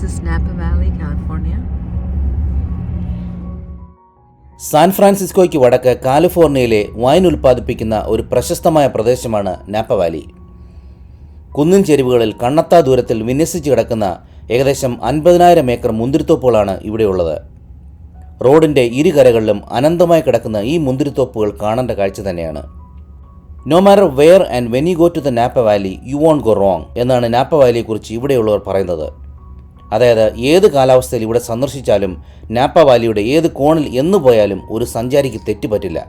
This is Napa Valley, California. San ഫ്രാൻസിസ്കോയ്ക്ക് വടക്ക് കാലിഫോർണിയയിലെ wine ഉൽപ്പാദിപ്പിക്കുന്ന ഒരു പ്രശസ്തമായ പ്രദേശമാണ് നാപ്പ വാലി കുന്നിൻ ചെരുവുകളിൽ കണ്ണത്താ ദൂരത്തിൽ വിന്യസിച്ച് കിടക്കുന്ന ഏകദേശം അൻപതിനായിരം ഏക്കർ മുന്തിരിത്തോപ്പുകളാണ് ഇവിടെയുള്ളത്. റോഡിന്റെ ഇരുകരകളിലും അനന്തമായി കിടക്കുന്ന ഈ മുന്തിരിത്തോപ്പുകൾ കാണേണ്ട കാഴ്ച തന്നെയാണ്. No matter where and when you go to the Napa valley you won't go wrong എന്നാണ് നാപ്പ വാലിയെക്കുറിച്ച് ഇവിടെയുള്ളവർ പറയുന്നത്. അതായത് ഏത് കാലാവസ്ഥയിൽ ഇവിടെ സന്ദർശിച്ചാലും നാപ്പ വാലിയുടെ ഏത് കോണിൽ എന്നു പോയാലും ഒരു സഞ്ചാരിക്ക് തെറ്റുപറ്റില്ല.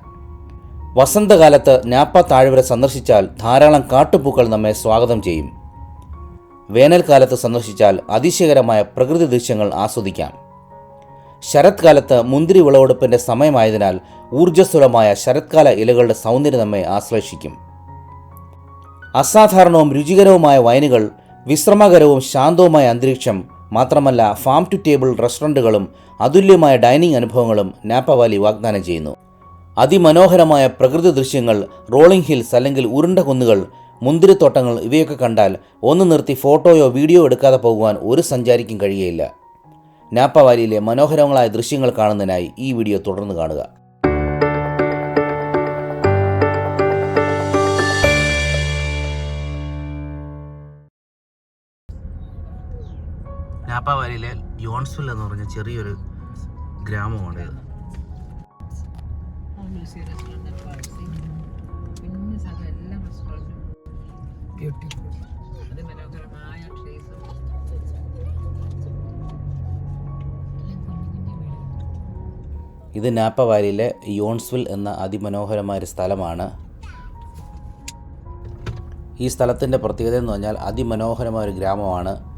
വസന്തകാലത്ത് നാപ്പ താഴ്വര സന്ദർശിച്ചാൽ ധാരാളം കാട്ടുപൂക്കൾ നമ്മെ സ്വാഗതം ചെയ്യും. വേനൽക്കാലത്ത് സന്ദർശിച്ചാൽ അതിശയകരമായ പ്രകൃതി ദൃശ്യങ്ങൾ ആസ്വദിക്കാം. ശരത്കാലത്ത് മുന്തിരി വിളവെടുപ്പിന്റെ സമയമായതിനാൽ ഊർജസ്വലമായ ശരത്കാല ഇലകളുടെ സൗന്ദര്യം നമ്മെ ആശ്ലേഷിക്കും. അസാധാരണവും രുചികരവുമായ വൈനുകൾ വിശ്രമകരവും ശാന്തവുമായ അന്തരീക്ഷം മാത്രമല്ല ഫാം ടു ടേബിൾ റെസ്റ്റോറന്റുകളും അതുല്യമായ ഡൈനിങ് അനുഭവങ്ങളും നാപ്പ വാലി വാഗ്ദാനം ചെയ്യുന്നു. അതിമനോഹരമായ പ്രകൃതി ദൃശ്യങ്ങൾ റോളിംഗ് ഹിൽസ് അല്ലെങ്കിൽ ഉരുണ്ട കുന്നുകൾ മുന്തിരിത്തോട്ടങ്ങൾ ഇവയൊക്കെ കണ്ടാൽ ഒന്ന് നിർത്തി ഫോട്ടോയോ വീഡിയോ എടുക്കാതെ പോകുവാൻ ഒരു സഞ്ചാരിക്കും കഴിയുകയില്ല നാപ്പ വാലിയിലെ മനോഹരങ്ങളായ ദൃശ്യങ്ങൾ കാണുന്നതിനായി ഈ വീഡിയോ തുടർന്ന് കാണുക. നാപ്പ വാലിയിലെ യോൺസ്വിൽ എന്ന് പറഞ്ഞ ചെറിയൊരു ഗ്രാമമാണ് ഇത് ഇത് നാപ്പ വാലിയിലെ യോൺസ്വിൽ എന്ന അതിമനോഹരമായ ഒരു സ്ഥലമാണ്. ഈ സ്ഥലത്തിന്റെ പ്രത്യേകത എന്ന് പറഞ്ഞാൽ അതിമനോഹരമായ ഒരു ഗ്രാമമാണ്.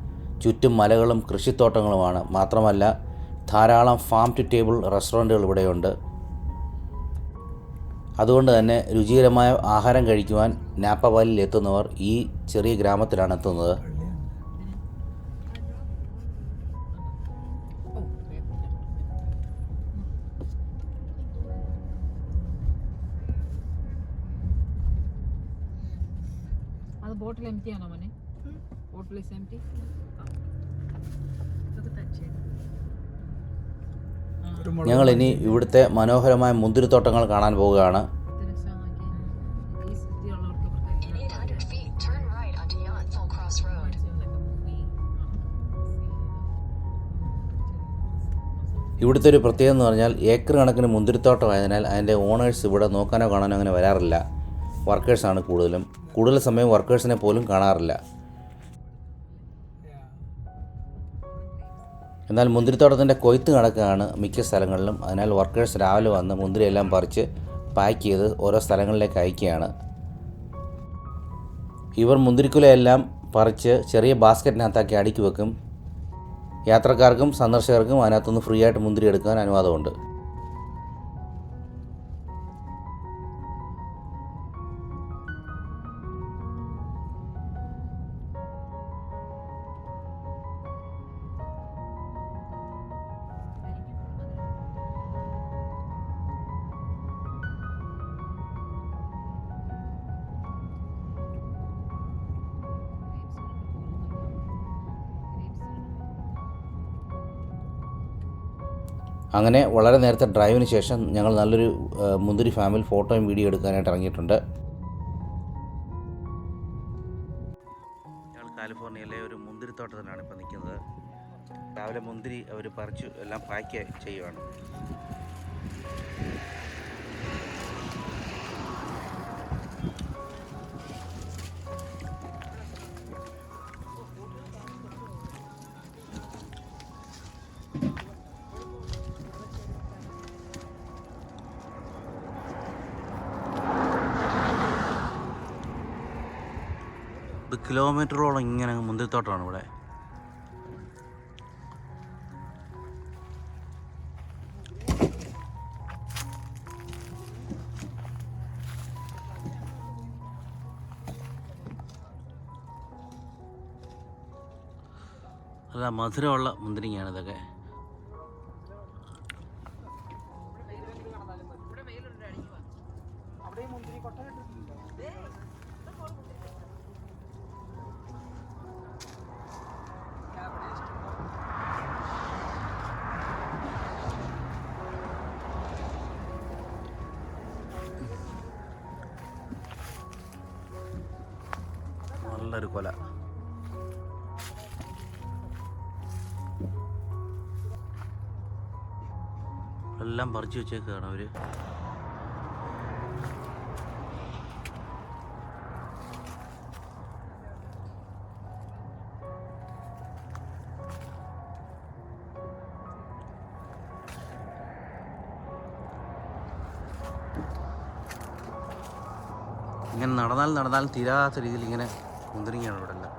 ചുറ്റും മലകളും കൃഷിത്തോട്ടങ്ങളുമാണ്. മാത്രമല്ല ധാരാളം ഫാം ടു ടേബിൾ റെസ്റ്റോറന്റുകൾ ഇവിടെയുണ്ട്. അതുകൊണ്ട് തന്നെ രുചികരമായ ആഹാരം കഴിക്കുവാൻ നാപ്പ വാലിയിൽ എത്തുന്നവർ ഈ ചെറിയ ഗ്രാമത്തിലാണ് എത്തുന്നത്. അത് ബോട്ടിൽ എം ടി ആണോ മോനെ? ബോട്ടിൽ ഇസ് എം ടി ഞങ്ങൾ ഇനി ഇവിടുത്തെ മനോഹരമായ മുന്തിരിത്തോട്ടങ്ങൾ കാണാൻ പോവുകയാണ്. ഈ സിറ്റി ഉള്ളവർക്ക് In 800 feet, turn right onto Yacht Full Cross Road. ഇവിടുത്തെ ഒരു പ്രത്യേകത എന്ന് പറഞ്ഞാൽ ഏക്കർ കണക്കിന് മുന്തിരിത്തോട്ടമായതിനാൽ അതിന്റെ ഓണേഴ്സ് ഇവിടെ നോക്കാനോ കാണാനോ അങ്ങനെ വരാറില്ല. വർക്കേഴ്സാണ് കൂടുതലും. കൂടുതൽ സമയം വർക്കേഴ്സിനെ പോലും കാണാറില്ല. എന്നാൽ മുന്തിരിത്തോട്ടത്തിന്റെ കൊയ്ത്ത് കണക്കാണ് മിക്ക സ്ഥലങ്ങളിലും. അതിനാൽ വർക്കേഴ്സ് രാവിലെ വന്ന് മുന്തിരിയെല്ലാം പറിച്ച് പാക്ക് ചെയ്ത് ഓരോ സ്ഥലങ്ങളിലേക്ക് അയക്കുകയാണ്. ഇവർ മുന്തിരിക്കുലയെല്ലാം പറിച്ച് ചെറിയ ബാസ്ക്കറ്റിനകത്താക്കി അടുക്കി വെക്കും. യാത്രക്കാർക്കും സന്ദർശകർക്കും അതിനകത്തുനിന്ന് ഫ്രീ ആയിട്ട് മുന്തിരി എടുക്കാൻ അനുവാദമുണ്ട്. അങ്ങനെ വളരെ നേരത്തെ ഡ്രൈവിന് ശേഷം ഞങ്ങൾ നല്ലൊരു മുന്തിരി ഫാമിൽ ഫോട്ടോയും വീഡിയോ എടുക്കാനായിട്ട് ഇറങ്ങിയിട്ടുണ്ട്. ഞങ്ങൾ കാലിഫോർണിയയിലെ ഒരു മുന്തിരിത്തോട്ടത്തിലാണ് ഇപ്പോൾ നിൽക്കുന്നത്. രാവിലെ മുന്തിരി അവർ പറിച്ചു എല്ലാം പാക്ക് ചെയ്യുവാണ്. ഇത് കിലോമീറ്ററോളം ഇങ്ങനെ മുന്തിരിത്തോട്ടമാണ് ഇവിടെ. അല്ല മധുരമുള്ള മുന്തിരിങ്ങയാണ് ഇതൊക്കെ. നല്ലൊരു കൊല. എല്ലാം പറിച്ചു വെച്ചേക്കാണ് അവർ. ഇങ്ങനെ നടന്നാൽ നടന്നാൽ തീരാത്ത രീതിയിൽ ഇങ്ങനെ മുന്തിരിങ്ങയാണ് ഇവിടെ എല്ലാം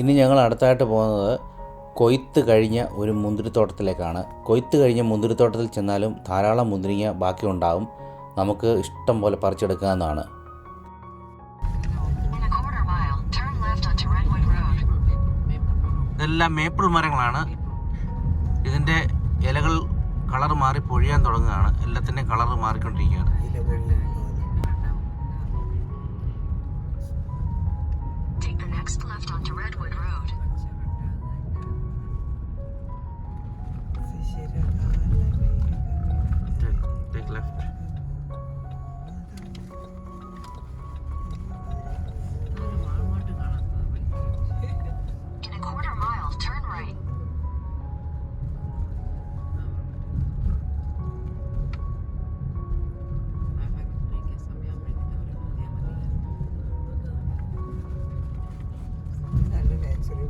ഇനി ഞങ്ങൾ അടുത്തായിട്ട് പോകുന്നത് കൊയ്ത്ത് കഴിഞ്ഞ ഒരു മുന്തിരിത്തോട്ടത്തിലേക്കാണ്. കൊയ്ത്ത് കഴിഞ്ഞ മുന്തിരിത്തോട്ടത്തിൽ ചെന്നാലും ധാരാളം മുന്തിരിങ്ങ ബാക്കിയുണ്ടാവും. നമുക്ക് ഇഷ്ടം പോലെ പറിച്ചെടുക്കാവുന്നതാണ്. ഇതെല്ലാം മേപ്പിൾ മരങ്ങളാണ്. ഇതിന്റെ ഇലകൾ കളർ മാറി പൊഴിയാൻ തുടങ്ങുകയാണ്. എല്ലാത്തിന്റെയും കളർ മാറിക്കൊണ്ടിരിക്കുകയാണ്. Take left.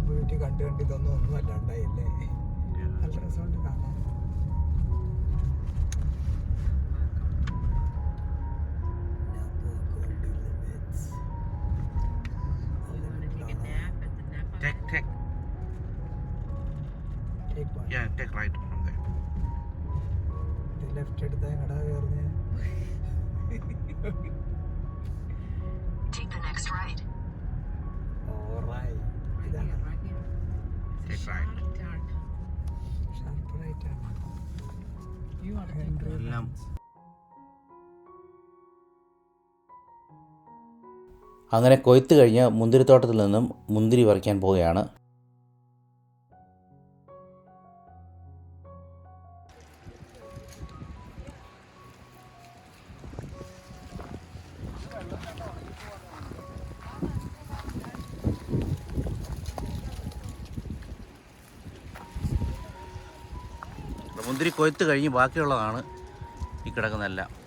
ബ്യൂട്ടി കണ്ടു കണ്ട് ഇതൊന്നും ഒന്നും അല്ലാണ്ടായില്ലേ? നല്ല രസമുണ്ട് കാണാൻ. Take, take, yeah, take right from there. Left എടുത്താൽ എങ്ങടാ കയറുന്നേ Take the next right. എല്ലാം. അങ്ങനെ കൊയ്ത്ത് കഴിഞ്ഞ് മുന്തിരിത്തോട്ടത്തിൽ നിന്നും മുന്തിരി പറിക്കാൻ പോവുകയാണ് മുന്തിരി കൊയ്ത്ത് കഴിഞ്ഞ് ബാക്കിയുള്ളതാണ് ഈ കിടക്കുന്നതെല്ലാം.